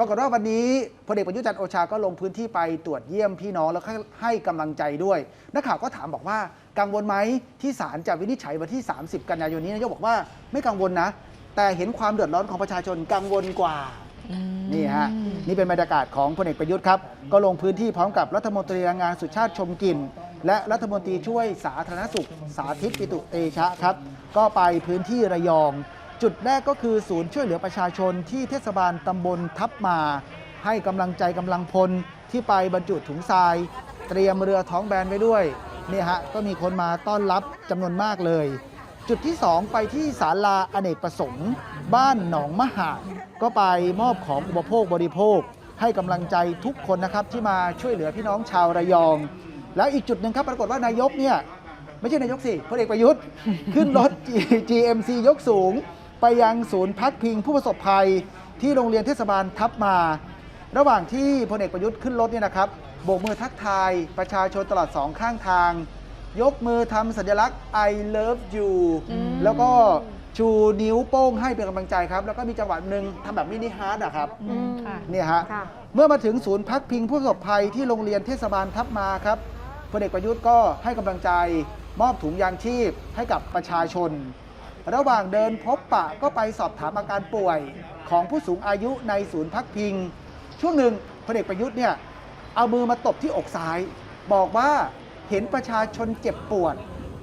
ปรากฏว่าวันนี้พลเอกประยุทธ์จันทร์โอชาก็ลงพื้นที่ไปตรวจเยี่ยมพี่น้องแล้วให้กำลังใจด้วยนักข่าวก็ถามบอกว่ากังวลไหมที่ศาลจะวินิจฉัยวันที่ 30 กันยายนนี้นายกบอกว่าไม่กังวลนะ แต่เห็นความเดือดร้อนของประชาชนกังวลกว่านี่ฮะนี่เป็นบรรยากาศของพลเอกประยุทธ์ครับก็ลงพื้นที่พร้อมกับรัฐมนตรีแรงงานสุชาติชมกิน และรัฐมนตรีช่วยสาธารณสุข สาธิตปิตุเตชะครับ ก็ไปพื้นที่ระยอง จุดแรกก็คือศูนย์ช่วยเหลือประชาชนที่เทศบาลตำบลทับมา ให้กำลังใจกำลังพลที่ไปบรรจุถุงทราย เตรียมเรือท้องแบนไว้ด้วยนี่ฮะก็มีคนมาต้อนรับจำนวนมากเลย จุดที่ 2 ไปที่ศาลาอเนกประสงค์ บ้านหนองมหาดก็ไปมอบของอุปโภคบริโภค ให้กำลังใจทุกคนนะครับที่มาช่วยเหลือพี่น้องชาวระยอง แล้วอีกจุดหนึ่งครับปรากฏว่านายกเนี่ยไม่ใช่นายกสิพลเอกประยุทธ์ ขึ้นรถ GMC ยกสูง ไปยังศูนย์พักพิงผู้ประสบภัยที่โรงเรียนเทศบาลทับมา ระหว่างที่พลเอกประยุทธ์ขึ้นรถเนี่ยนะครับโบกมือทักทายประชาชนตลอดสองข้างทาง ยกมือทำสัญลักษณ์ I love you แล้วก็ชูนิ้วโป้งให้เป็นกำลังใจครับ แล้วก็มีจังหวะหนึ่งทำแบบมินิฮาร์ดอะครับอืมค่ะเนี่ยฮะค่ะเมื่อมาถึงศูนย์พักพิงผู้ประสบภัยที่โรงเรียนเทศบาลทับมาครับพลเอกประยุทธ์ก็ให้กำลังใจมอบถุงยางชีพให้กับประชาชน ระหว่างเดินพบปะก็ไปสอบถามอาการป่วยของผู้สูงอายุในศูนย์พักพิง ช่วงหนึ่งพลเอกประยุทธ์เนี่ยเอามือมาตบที่อกซ้าย บอกว่าเห็นประชาชนเจ็บปวด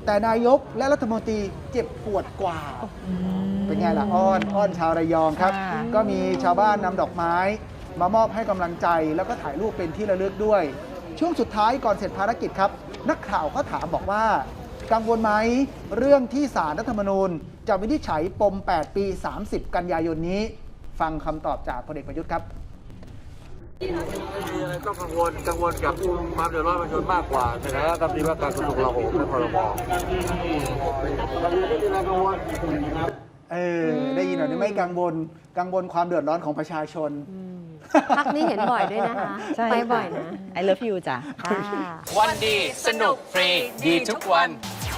แต่นายกและรัฐมนตรีเจ็บปวดกว่า เป็นไงล่ะอ้อนอ้อนชาวระยองครับค่ะก็มีชาวบ้านนำดอกไม้ มามอบให้กำลังใจแล้วก็ถ่ายรูปเป็นที่ระลึกด้วย ช่วงสุดท้ายก่อนเสร็จภารกิจครับ นักข่าวก็ถามบอกว่า กังวลไหมเรื่องที่สารรัฐธรรมนูญ จะวินิจฉัยปม 8 ปี 30 กันยายนนี้ ฟังคำตอบจากพลเอกประยุทธ์ครับไม่มีอะไรต้องกังวลกังวลกับความเดือดร้อนประชาชนมากกว่าในฐานะรัฐมนตรีว่าการกระทรวงกลาโหมและพรบไม่มีอะไรกังวลเออได้ยินหน่อยไม่กังวลกังวลความเดือดร้อนของประชาชนพักนี้เห็นบ่อยด้วยนะคะใช่ไปค่ะบ่อยนะ I love you จ้ะค่ะวันดีสนุกฟรีดีทุกวัน